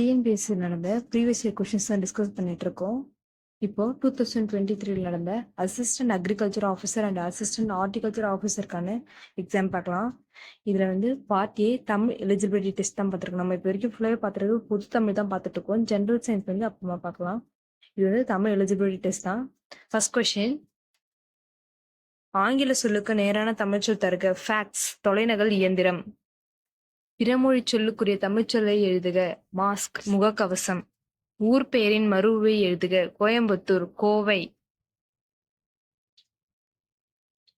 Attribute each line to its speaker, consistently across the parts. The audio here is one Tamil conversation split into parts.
Speaker 1: டிஎன்பிஎஸ்சி நடந்த ப்ரீவியஸ் இயர் கொஷின்ஸ் தான் டிஸ்கஸ் பண்ணிட்டு இருக்கோம். இப்போ டூ தௌசண்ட் டுவெண்ட்டி த்ரீல நடந்த assistant agriculture officer and assistant horticulture ஆஃபீஸருக்கான exam பார்க்கலாம். இதில் வந்து part A Tamil eligibility test தான் பார்த்துருக்கோம். நம்ம இப்போ வரைக்கும் ஃபுல்லாகவே பார்த்துருக்கு பொது தமிழ் தான் பார்த்துட்டு இருக்கோம். ஜென்ரல் சயின்ஸ் வந்து அப்புறமா பார்க்கலாம். இது வந்து தமிழ் எலிஜிபிலிட்டி டெஸ்ட் தான். ஃபர்ஸ்ட் கொஷின் ஆங்கில சொல்லுக்கு நேரான தமிழ் சொல் தருக. ஃபேக்ஸ் தொலைநகல் இயந்திரம். பிறமொழி சொல்லுக்குரிய தமிழ்ச்சொல்லை எழுதுக. மாஸ்க் முகக்கவசம். ஊர் பெயரின் மறுவை எழுதுக. கோயம்புத்தூர் கோவை.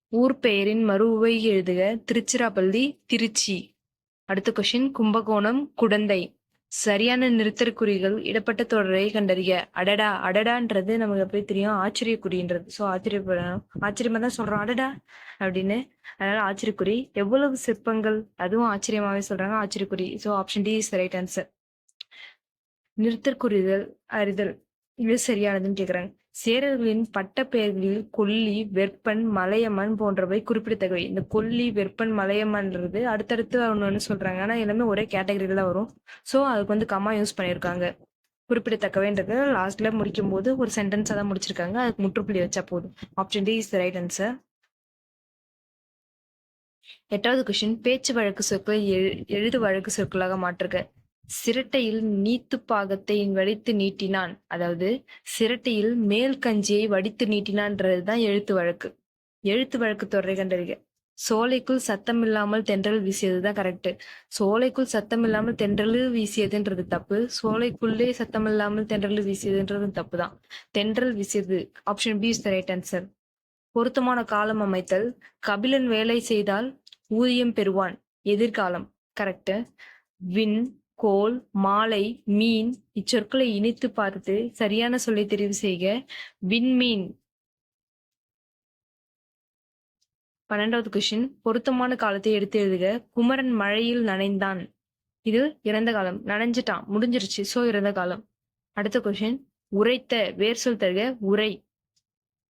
Speaker 1: ஊர் பெயரின் மறுவை எழுதுக. திருச்சிராப்பள்ளி திருச்சி. அடுத்த கொஷின் கும்பகோணம் குடந்தை. சரியான நிறுத்தற்குறிகள் இடப்பட்ட தொடரை கண்டறிய. அடடா அடடான்றது நமக்கு எப்படி தெரியும்? ஆச்சரியக்குறின்றது. ஸோ ஆச்சரியப்படணும் ஆச்சரியமா தான் சொல்றோம். அடடா அப்படின்னு. அதனால ஆச்சரியக்குறி. எவ்வளவு சிற்பங்கள்? அதுவும் ஆச்சரியமாவே சொல்றாங்க. ஆச்சரியக்குறி. So option D is right answer நிறுத்தற்குறிதல் அறிதல். இது சரியானதுன்னு கேக்குறாங்க. சேரர்களின் பட்டப்பெயர்களில் கொல்லி வெப்பன் மலையம்மன் போன்றவை குறிப்பிடத்தக்கவை. இந்த கொல்லி வெப்பன் மலையம்மன்றது அடுத்தடுத்து ஒன்று ஒன்று சொல்றாங்க. ஆனா எல்லாமே ஒரே கேட்டகரியில தான் வரும். ஸோ அதுக்கு வந்து கம்மா யூஸ் பண்ணியிருக்காங்க. குறிப்பிடத்தக்கவைன்றது லாஸ்ட்ல முடிக்கும் போது ஒரு சென்டென்ஸாக தான் முடிச்சிருக்காங்க. அதுக்கு முற்றுப்புள்ளி வச்சா போதும். Option D is right answer எட்டாவது கொஸ்டின் பேச்சு வழக்கு சொற்களை எழு எழுது வழக்கு சொற்களாக மாற்றுக. சிரட்டையில் நீத்து பாகத்தை வடித்து நீட்டினான். அதாவது சிரட்டையில் மேல் கஞ்சியை வடித்து நீட்டினான்றது தான் எழுத்து வழக்கு. எழுத்து வழக்கு தொடரை கண்டறிக. சோலைக்குள் சத்தம் இல்லாமல் தென்றல் வீசியது தான் கரெக்ட் சோலைக்குள் சத்தம் இல்லாமல் தென்றல் வீசியதுன்றது தப்பு. சோலைக்குள்ளே சத்தம் இல்லாமல் தென்றல் வீசியதுன்றது தப்பு தான். தென்றல் வீசியது. Option B is the right answer பொருத்தமான காலம் அமைத்தல். கபிலன் வேலை செய்தால் ஊதியம் பெறுவான். எதிர்காலம். கரெக்ட் வின் கோல் மாலை மீன் இச்சொற்களை இணைத்து பார்த்து சரியான சொல்லை தெரிவு செய்க. விண்மீன். பன்னெண்டாவது கொஷின் பொருத்தமான காலத்தை எடுத்து எழுதுக. குமரன் மழையில் நனைந்தான். இது இறந்த காலம். நனைஞ்சிட்டான். முடிஞ்சிருச்சு. சோ இறந்த காலம். அடுத்த கொஷின் உரைத்த வேர் சொல் தருக. உரை.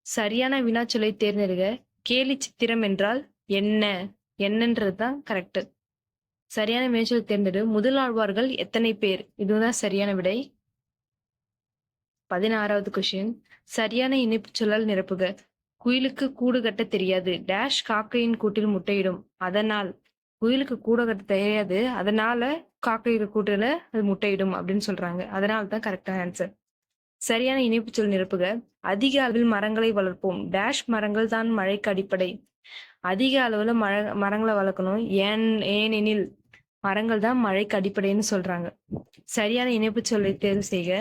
Speaker 1: சரியான வினாச்சொல்லை தேர்ந்தெடுக. கேலி சித்திரம் என்றால் என்ன? என்னன்றது தான் கரெக்ட் சரியான மேய்ச்சல் தேர்ந்தெடு. முதல் ஆழ்வார்கள் எத்தனை பேர்? இதுதான் சரியான விடை. பதினாறாவது கொஷின் சரியான இனிப்பு சொல்லால் நிரப்புக. குயிலுக்கு கூடு கட்ட தெரியாது. டேஷ் காக்கையின் கூட்டில் முட்டையிடும். அதனால் குயிலுக்கு கூடு கட்ட தெரியாது. அதனால காக்கையின் கூட்டில அது முட்டையிடும் அப்படின்னு சொல்றாங்க. அதனால தான் கரெக்டான ஆன்சர் சரியான இணைப்பு சொல் நிரப்புக. அதிக அளவில் மரங்களை வளர்ப்போம். டேஷ் மரங்கள் தான் மழைக்கு அடிப்படை. அதிக அளவுல மர மரங்களை வளர்க்கணும். ஏன் ஏனெனில் மரங்கள் தான் மழைக்கு அடிப்படைன்னு சொல்றாங்க. சரியான இணைப்பு சொல்லை தேர்வு செய்க.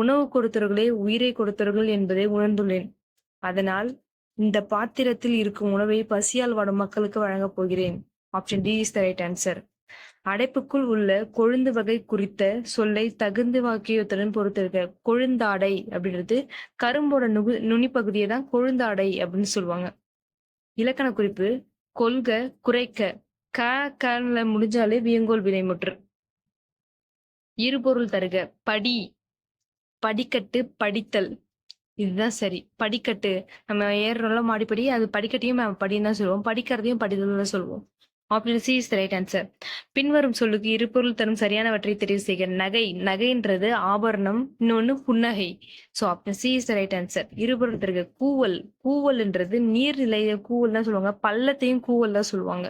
Speaker 1: உணவு கொடுத்தவர்களே உயிரை கொடுத்தவர்கள் என்பதை உணர்ந்துள்ளேன். அதனால் இந்த பாத்திரத்தில் இருக்கும் உணவை பசியால் வாடும் மக்களுக்கு வழங்கப் போகிறேன். Option D is the right answer அடைப்புக்குள் உள்ள கொழுந்து வகை குறித்த சொல்லை தகுந்த வாக்கியத்துடன் பொறுத்திருக்க. கொழுந்தாடை அப்படின்றது கரும்போட நுகு நுனிப்பகுதியை தான் கொழுந்தாடை அப்படின்னு சொல்லுவாங்க. இலக்கண குறிப்பு கொள்க குறைக்க க கல முடிஞ்சாலே வியங்கோல் வினைமுற்று இருபொருள் தருக படி படிக்கட்டு படித்தல். இதுதான் சரி. படிக்கட்டு. நம்ம ஏறுறோம்ல மாடிப்படி அது படிக்கட்டையும் நம்ம படின்னு தான் சொல்லுவோம். படிக்கிறதையும் படிதல் தான் சொல்லுவோம். Option C is right answer பின்வரும் சொல்லுக்கு இருபொருள் தரும் சரியானவற்றை தெரிவு செய்க. நகை. நகைன்றது ஆபரணம் இன்னொன்னு புன்னகை. So option C is right answer இருபொருள் தருக கூவல். கூவல்ன்றது நீர்நிலைய கூவல் தான் சொல்லுவாங்க. பள்ளத்தையும் கூவல் தான் சொல்லுவாங்க.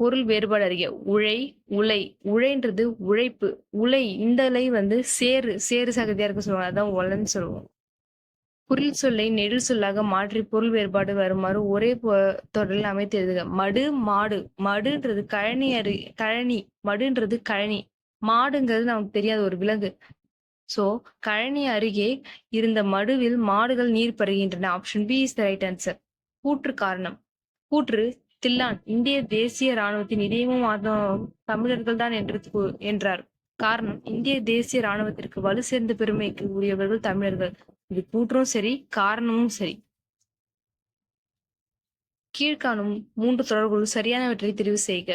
Speaker 1: பொருள் வேறுபாடு அறிய உழை உலை. உழைன்றது உழைப்பு. உலை இந்த இலை வந்து சேறு. சேறு சகதியா இருக்க சொல்லுவாங்க. அதான் உலைன்னு சொல்லுவோம். குறில் சொல்லை நெடில் சொல்லாக மாற்றி பொருள் வேறுபாடு வருமாறு ஒரே தொடரில் அமைத்து எழுதுக மடு மாடு. மடுன்றது கழனி அரு கழனி. மடுன்றது கழனி. மாடுங்கிறது நமக்கு தெரியாத ஒரு விலங்கு. சோ கழனி அருகே இருந்த மடுவில் மாடுகள் நீர் பருகின்றன. Option B is the right answer. கூற்று காரணம். கூற்று தில்லான். இந்திய தேசிய ராணுவத்தின் இதயமும் ஆதமும் தமிழர்கள் தான் என்று என்றார். காரணம் இந்திய தேசிய ராணுவத்திற்கு வலு சேர்ந்த பெருமைக்கு உரியவர்கள் தமிழர்கள். இது கூற்றும் சரி காரணமும் சரி. கீழ்காணும் மூன்று தொடர்களும் சரியானவற்றை தெரிவு செய்க.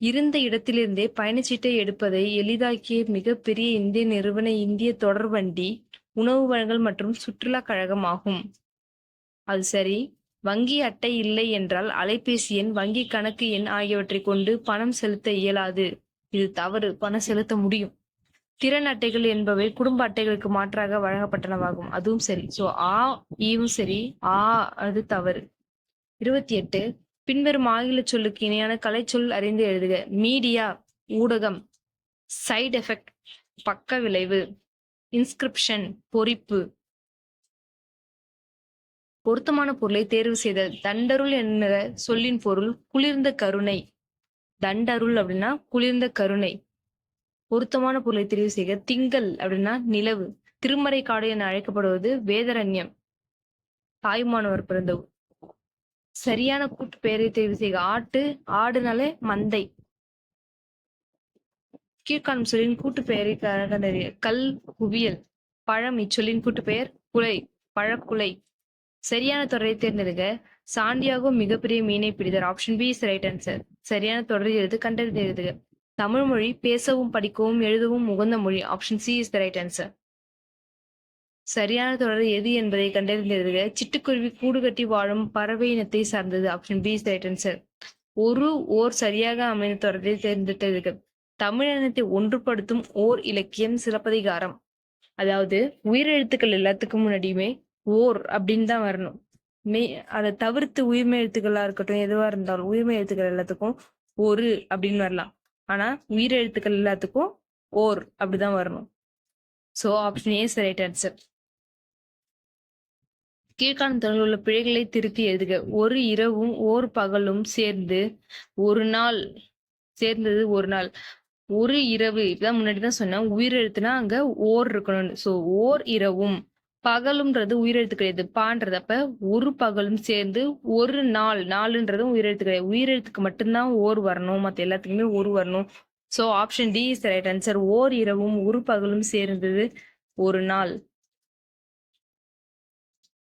Speaker 1: இருந்த இடத்திலிருந்தே பயணச்சீட்டை எடுப்பதை எளிதாக்கிய மிகப்பெரிய இந்திய நிறுவன இந்திய தொடர்வண்டி உணவு வழங்கல் மற்றும் சுற்றுலா கழகம் ஆகும். அது சரி வங்கி அட்டை இல்லை என்றால் அலைபேசி எண் வங்கி கணக்கு எண் ஆகியவற்றை கொண்டு பணம் செலுத்த இயலாது. இது தவறு பணம் செலுத்த முடியும். திறன் அட்டைகள் என்பவை குடும்ப அட்டைகளுக்கு மாற்றாக வழங்கப்பட்டனவாகும். அதுவும் சரி. சோ ஆ ஈவும் சரி. ஆ அது தவறு. இருபத்தி எட்டு பின்வரும் ஆங்கில சொல்லுக்கு இணையான கலைச்சொல் அறிந்து எழுதுக. மீடியா ஊடகம் சைடு எஃபெக்ட் பக்க விளைவு இன்ஸ்கிரிப்ஷன் பொறிப்பு. பொருத்தமான பொருளை தேர்வு செய்தல். தண்டருள் என்கிற சொல்லின் பொருள் குளிர்ந்த கருணை. தண்டருள் அப்படின்னா குளிர்ந்த கருணை. பொருத்தமான பொருளை தெரிவு செய்க. திங்கள் அப்படின்னா நிலவு. திருமறை காடு என அழைக்கப்படுவது வேதரண்யம். தாய்மானவர் பிறந்த சரியான கூட்டு பெயரை தெரிவு செய்க. ஆட்டு ஆடுனாலே மந்தை. கீழ்காணும் சொல்லின் கூட்டு பெயரை கண்டறிய. கல் குவியல். பழம் இச்சொல்லின் கூட்டு பெயர் குலை பழக்குலை. சரியான தொடரை தேர்ந்தெடுக்க சாண்டியாகோ மிகப்பெரிய மீனை பிடித்தார் option B is right answer. சரியான தொடரை எழுது கண்டறிந்து எழுதுக. தமிழ் மொழி பேசவும் படிக்கவும் எழுதவும் உகந்த மொழி. Option C is the right answer சரியான தொடர் எது என்பதை கண்டறிந்து சிட்டுக்குருவி கூடு கட்டி வாழும் பறவை இனத்தை சார்ந்தது. Option B is the right answer ஒரு ஓர் சரியாக அமைந்த தொடரை தேர்ந்தெடுத்து தமிழ் தமிழினத்தை ஒன்றுபடுத்தும் ஓர் இலக்கியம் சிறப்பதிகாரம் அதாவது உயிரெழுத்துக்கள் எல்லாத்துக்கும் முன்னாடியுமே ஓர் அப்படின்னு தான் வரணும். மே அதை தவிர்த்து உயிர்மை எழுத்துக்களா இருக்கட்டும் எதுவா இருந்தாலும் உயிர்மை எழுத்துக்கள் எல்லாத்துக்கும் ஒரு அப்படின்னு வரலாம். ஆனா உயிரெழுத்துக்கள் எல்லாத்துக்கும் ஓர் அப்படிதான் வரணும். So option A right answer கீழ்காணும் தொடரில் உள்ள பிழைகளை திருத்தி எழுதுக. ஒரு இரவும் ஓர் பகலும் சேர்ந்து ஒரு நாள் சேர்ந்தது ஒரு நாள். ஒரு இரவு இப்பதான் முன்னாடி தான் சொன்னேன். உயிரெழுத்துனா அங்க ஓர் இருக்கணும் சோ ஓர் இரவும். பகலும்ன்றது உயிரெழுத்து கிடையாது. பான்றது அப்ப ஒரு பகலும் சேர்ந்து ஒரு நாள் நாளுன்றதும் உயிரெழுத்து கிடையாது. உயிரெழுத்துக்கு மட்டும்தான் ஓர் வரணும். மற்ற எல்லாத்துக்குமே ஒரு வரணும். So option D is right answer ஓர் இரவும் ஒரு பகலும் சேர்ந்தது ஒரு நாள்.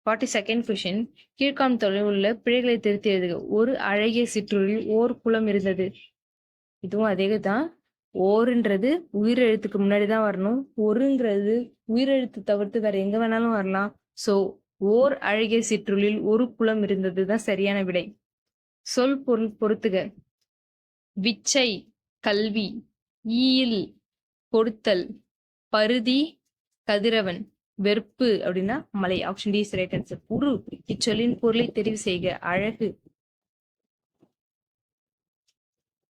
Speaker 1: ஃபார்ட்டி செகண்ட் கொஷின் கீழ்காணும் தொலைவில் உள்ள பிழைகளை திருத்தி எழுதுக. ஒரு அழகிய சிற்றூரில் ஓர் குளம் இருந்தது. இதுவும் அதே தான் ஓருன்றது உயிரெழுத்துக்கு முன்னாடி தான் வரணும். ஒருங்கிறது உயிரெழுத்து தவிர்த்து வேற எங்க வேணாலும் வரலாம். சோ ஓர் அழகிய சிற்றுளில் ஒரு குளம் இருந்ததுதான் சரியான விடை. சொல் பொருள் பொறுத்துக. விச்சை கல்வி ஈயில் பொருத்தல் பருதி கதிரவன் வெறுப்பு அப்படின்னா மலை. ஆப்ஷன் டி ரைட் ஆன்சர் உரு இச்சொல்லின் பொருளை தெரிவு செய்க. அழகு.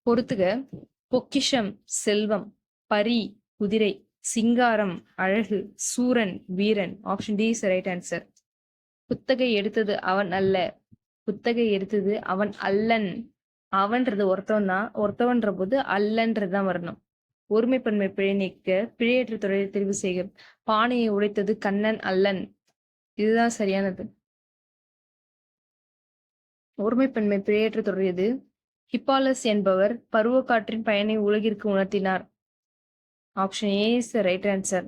Speaker 1: பொறுத்துக. பொக்கிஷம் செல்வம் பரி குதிரை. சிங்காரம் அழகு சூரன் வீரன் option D is right answer புத்தகை எடுத்தது அவன் அல்ல. புத்தகை எடுத்தது அவன் அல்லன். அவன்றது ஒருத்தவன் தான் ஒருத்தவன்ற போது அல்லன்றது தான் வரணும். ஒருமைப்பன்மை பிழை நீக்க பிழையற்ற துறையை தெரிவு செய்க. பானையை உடைத்தது கண்ணன் அல்லன். இதுதான் சரியானது. ஒருமைப்பன்மை பிழையற்ற தொடர் ஹிப்பாலஸ் என்பவர் பருவக்காற்றின் பயனை உலகிற்கு உணர்த்தினார். Option A is right answer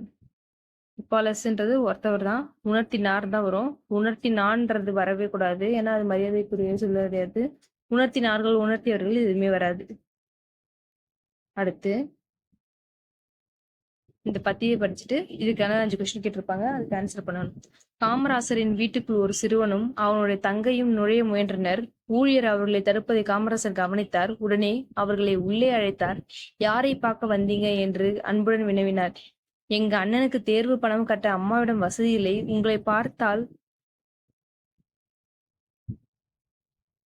Speaker 1: இப்பாலஸ்ன்றது ஒருத்தவர் தான். உணர்த்தினார் தான் வரும். உணர்த்தினான்றது வரவே கூடாது. ஏன்னா அது மரியாதைக்குரிய சொல்ல கிடையாது. உணர்த்தினார்கள் உணர்த்தியவர்கள் எதுவுமே வராது. அடுத்து இந்த பத்தியை படிச்சுட்டு இதுக்கான அஞ்சு கொஸ்டின் கேட்டிருப்பாங்க அதுக்கு ஆன்சர் பண்ணணும். காமராசரின் வீட்டுக்குள் ஒரு சிறுவனும் அவனுடைய தங்கையும் நுழைய முயன்றனர். ஊழியர் அவர்களை தடுப்பதை காமராசர் கவனித்தார். உடனே அவர்களை உள்ளே அழைத்தார். யாரை பார்க்க வந்தீங்க? என்று அன்புடன் வினவினார். எங்க அண்ணனுக்கு தேர்வு பணம் கட்ட அம்மாவிடம் வசதி இல்லை. உங்களை பார்த்தால்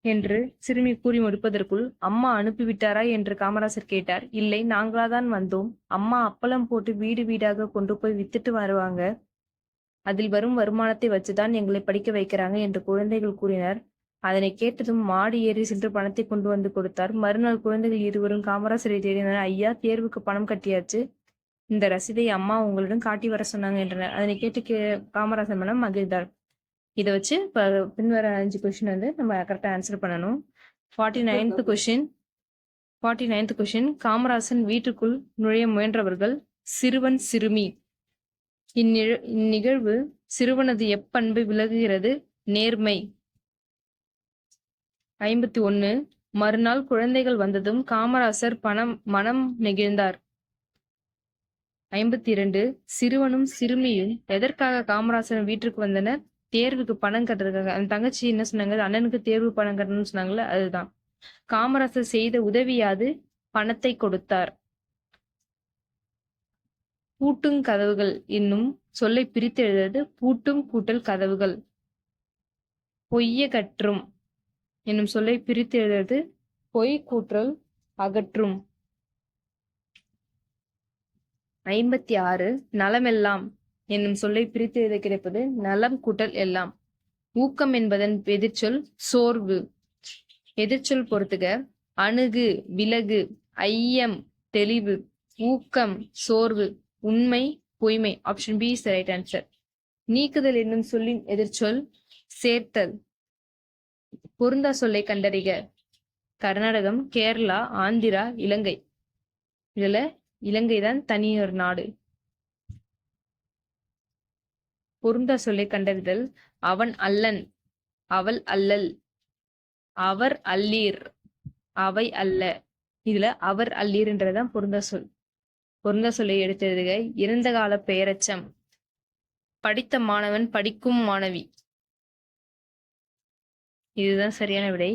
Speaker 1: என்று சிறுமி கூறி முடிப்பதற்குள் அம்மா அனுப்பிவிட்டாரா என்று காமராசர் கேட்டார். இல்லை நாங்களாதான் வந்தோம். அம்மா அப்பளம் போட்டு வீடு வீடாக கொண்டு போய் வித்துட்டு வருவாங்க. அதில் வரும் வருமானத்தை வச்சுதான் எங்களை படிக்க வைக்கிறாங்க என்று குழந்தைகள் கூறினர். அதனை கேட்டதும் மாடி ஏறி சென்று பணத்தை கொண்டு வந்து கொடுத்தார். மறுநாள் குழந்தைகள் இருவரும் காமராசரை தேடினர். ஐயா தேர்வுக்கு பணம் கட்டியாச்சு. இந்த ரசீதை அம்மா உங்களிடம் காட்டி வர சொன்னாங்க என்றனர். அதனை கேட்டு கே காமராசர் மனம் மகிழ்ந்தார். இதை வச்சு இப்போ பின்வர அஞ்சு கொஸ்டின் வந்து நம்ம கரெக்டாக ஆன்சர் பண்ணணும். Forty ninth question forty ninth question Kamarasan வீட்டுக்குள் நுழைய முயன்றவர்கள் சிறுவன் சிறுமி. இந்நிழ இந்நிகழ்வு சிறுவனது எப்பண்பை விலகுகிறது? நேர்மை. ஐம்பத்தி ஒன்னு மறுநாள் குழந்தைகள் வந்ததும் காமராசர் பணம் மனம் நெகிழ்ந்தார். ஐம்பத்தி இரண்டு சிறுவனும் சிறுமியும் எதற்காக காமராசர் வீட்டிற்கு வந்தனர்? தேர்வுக்கு பணம் கட்டுறதுக்காக. அந்த தங்கச்சி என்ன சொன்னாங்க? அண்ணனுக்கு தேர்வு பணம் கட்டணும்னு சொன்னாங்கல்ல அதுதான். காமராசர் செய்த உதவியாது பணத்தை கொடுத்தார். பூட்டுங் கதவுகள் என்னும் சொல்லை பிரித்து எழுதுறது பூட்டும் கூட்டல் கதவுகள். பொய்ய கற்றும் என்னும் சொல்லை பிரித்து எழுதுறது பொய் கூற்றல் அகற்றும். ஐம்பத்தி ஆறு நலமெல்லாம். என்னும் சொல்லை பிரித்து எழுத கிடைப்பது நலம் கூட்டல் எல்லாம். ஊக்கம் என்பதன் எதிர்ச்சொல் சோர்வு. எதிர்ச்சொல் பொறுத்துக. அணுகு விலகு ஐயம் தெளிவு. ஊக்கம் சோர்வு. உண்மை பொய்மை. Option B is right answer நீக்குதல் என்னும் சொல்லின் எதிர்ச்சொல் சேர்த்தல். பொருந்தா சொல்லை கண்டறிக. கர்நாடகம் கேரளா ஆந்திரா இலங்கை. இதுல இலங்கை தான் தனியொரு நாடு. பொருந்தா சொல்லை கண்டறிதல். அவன் அல்லன் அவள் அல்லல் அவர் அல்லீர் அவை அல்ல. இதுல அவர் அல்லீர்ன்றதான் பொருந்தா சொல். பொருந்த சொல்லை எடுத்து இறந்த கால பெயரச்சம் படித்த மாணவன் படிக்கும் மாணவி. இதுதான் சரியான விடை.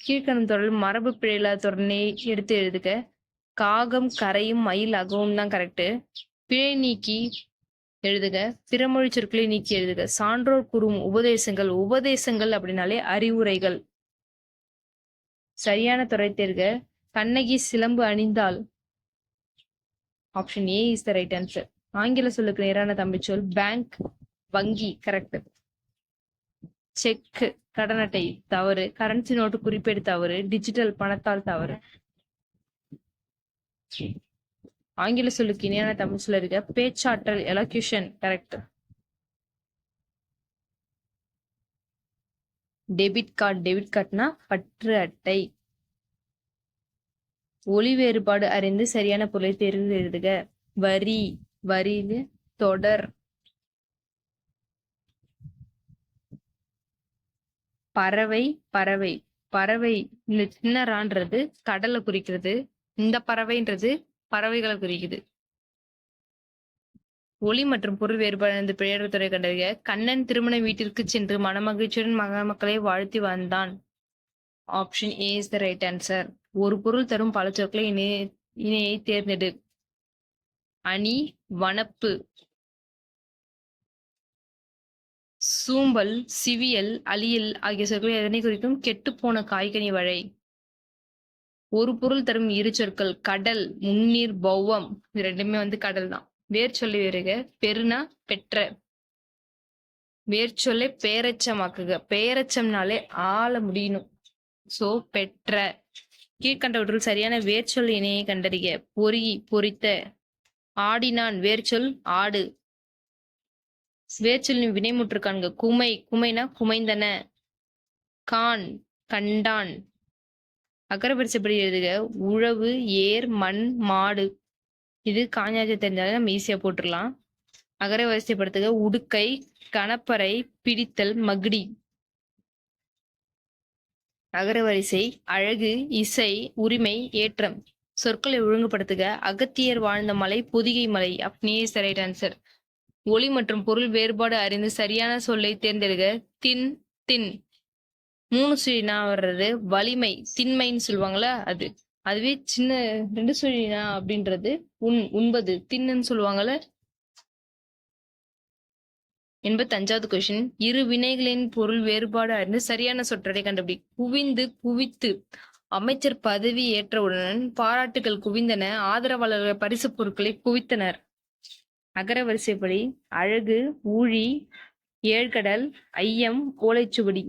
Speaker 1: கீழ்கணம் தொடர் மரபு பிழையில்லா தொடர்னை எடுத்து எழுதுக. காகம் கரையும் மயில் அகவும் தான் கரெக்டு பிழை நீக்கி எழுதுக. பிறமொழி சொற்களை நீக்கி எழுதுக. சான்றோர் கூறும் உபதேசங்கள் உபதேசங்கள் அப்படின்னாலே அறிவுரைகள். சரியான துறை தேர்க. கண்ணகி சிலம்பு அணிந்தால். Option A is the right answer ஆங்கில சொல்லுக்கு நேரான தமிழ்ச்சொல் பேங்க் வங்கி கரெக்ட் செக் கடன் அட்டை தவறு. கரன்சி நோட்டு குறிப்பேடு தவறு. டிஜிட்டல் பணத்தால் தவறு. ஆங்கில சொல்லுக்கு இணையான தமிழ் சொல்ல இருக்க பேச்சாற்றல் elocution correct debit card debit கார்டுனா பற்று அட்டை. ஒளி வேறுபாடு அறிந்து சரியான பொருளை தேர்ந்து எழுதுக. வரி வரி தொடர். பறவை பறவை. பறவை இந்த சின்னரான்றது கடலை குறிக்கிறது. இந்த பறவைன்றது பறவைகளை குறிக்குது. ஒளி மற்றும் பொருள் வேறுபாடு பிழையத்துறை கண்டறிய கண்ணன் திருமண வீட்டிற்கு சென்று மணமகிழ்ச்சியுடன் மக்களை வாழ்த்தி வந்தான். Option A is the right answer ஒரு பொருள் தரும் பல சொற்களை இணைய இணையை தேர்ந்தெடு. அணி வனப்பு. சூம்பல் சிவியல் அழியல் ஆகிய சொற்கள் எதனை குறிக்கும்? கெட்டுப்போன காய்கனி வழை. ஒரு பொருள் தரும் இரு சொற்கள் கடல் முன்னீர் பௌவம் இது ரெண்டுமே வந்து கடல் தான். வேர் சொல்லி வருக பெருனா பெற்ற. வேர் சொல்லை பேரச்சமாக்குக பேரச்சம்னாலே ஆள முடியணும். சோ பெற்ற. கீழ்கண்டவற்றுள் சரியான வேர்ச்சொல் இணையை கண்டறிய பொறி பொறித்த. ஆடினான் வேர்ச்சொல் ஆடு. வேர்ச்சொல்லின் வினைமுற்று காண்க குமை குமைனா குமைந்தன. கான் கண்டான். அகரவரிசைப்படி எழுதுக. உழவு ஏர் மண் மாடு. இது காஞ்சாஜ தெரிஞ்சாலே நம்ம ஈஸியாக போட்டுடலாம் அகர வரிசைப்படுத்துக. உடுக்கை கணப்பறை பிடித்தல் மகிடி. அகரவரிசை அழகு இசை உரிமை ஏற்றம். சொற்களை ஒழுங்குபடுத்துக. அகத்தியர் வாழ்ந்த மலை பொதிகை மலை. அப்படியே ரைட் ஆன்சர் ஒளி மற்றும் பொருள் வேறுபாடு அறிந்து சரியான சொல்லை தேர்ந்தெடுக. தின் தின். மூணு சுழினா வர்றது வலிமை திண்மைன்னு சொல்லுவாங்கல்ல அது. அதுவே சின்ன ரெண்டு சுழினா அப்படின்றது உன் உண்பது. தின்னுன்னு சொல்லுவாங்கல்ல? எண்பத்தஞ்சாவது கொஸ்டின் இரு வினைகளின் பொருள் வேறுபாடு அறிந்து சரியான சொற்றடை கண்டுபிடி. குவிந்து குவித்து அமைச்சர் பதவி ஏற்றவுடன் பாராட்டுகள் குவிந்தன ஆதரவாளர்கள் பரிசு பொருட்களை குவித்தனர். அகர வரிசைப்படி அழகு ஊழி ஏழ்கடல் ஐயம் ஓலைச்சுவடி.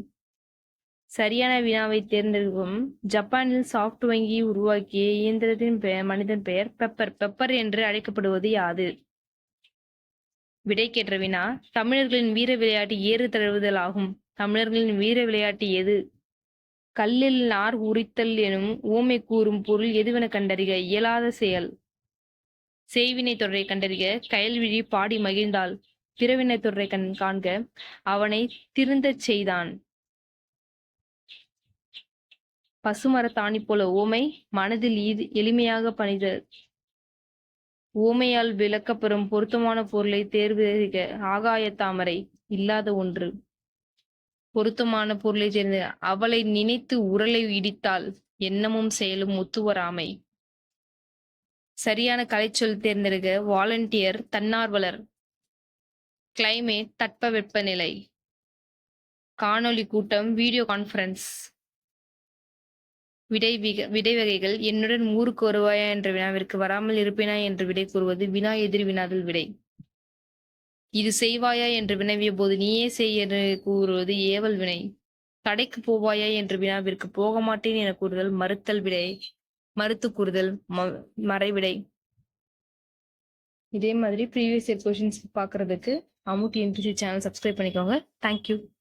Speaker 1: சரியான வினாவை தேர்ந்தெடுக்கும். ஜப்பானில் சாஃப்ட் வங்கி உருவாக்கிய இயந்திரத்தின் பெயர் மனிதன் பெயர் பெப்பர். பெப்பர் என்று அழைக்கப்படுவது யாது? விடை வினா தமிழர்களின் வீர விளையாட்டு ஏறு தழுவுதல் ஆகும். தமிழர்களின் வீர விளையாட்டு எது? கல்லில் நார் உரித்தல் எனும் ஊமை கூறும் பொருள் எதுவென கண்டறிக? இயலாத செயல். செய்வினை தொடரை கண்டறிக. கயல்விழி பாடி மகிழ்ந்தாள் பிறவினை தொடரை கண் காண்க. அவனை திருந்தச் செய்தான். பசுமரத்தாணி போல ஓமை மனதில் எளிமையாக பணித ஊமையால் விளக்கப்பெறும் பொருத்தமான பொருளை தேர்வு செய்க ஆகாய தாமரை இல்லாத ஒன்று. பொருத்தமான பொருளை சேர்ந்த அவளை நினைத்து உரலை இடித்தால் எண்ணமும் செயலும் ஒத்துவராமை சரியான கலைச்சொல் தேர்ந்தெடுக்க வாலண்டியர் தன்னார்வலர். கிளைமேட் தட்பவெப்பநிலை காணொளி கூட்டம் வீடியோ கான்ஃபரன்ஸ் விடை விக- விடை வகைகள் என்னுடன் ஊருக்கு வருவாயா என்ற வினாவிற்கு வராமல் இருப்பேனா என்று விடை கூறுவது வினா எதிர் வினாதல் விடை. இது செய்வாயா என்று வினவிய போது நீயே செய் என்று கூறுவது ஏவல் வினை. கடைக்கு போவாயா என்ற வினாவிற்கு போக மாட்டேன் என கூறுதல் மறுத்தல் விடை மறுத்து கூறுதல் ம- மறைவிடை. இதே மாதிரி ப்ரீவியஸ் இயர் கொஷின்ஸ் பார்க்கறதுக்கு அமுக் இன்ட்ரிசி சேனல் சப்ஸ்கிரைப் பண்ணிக்கோங்க. Thank you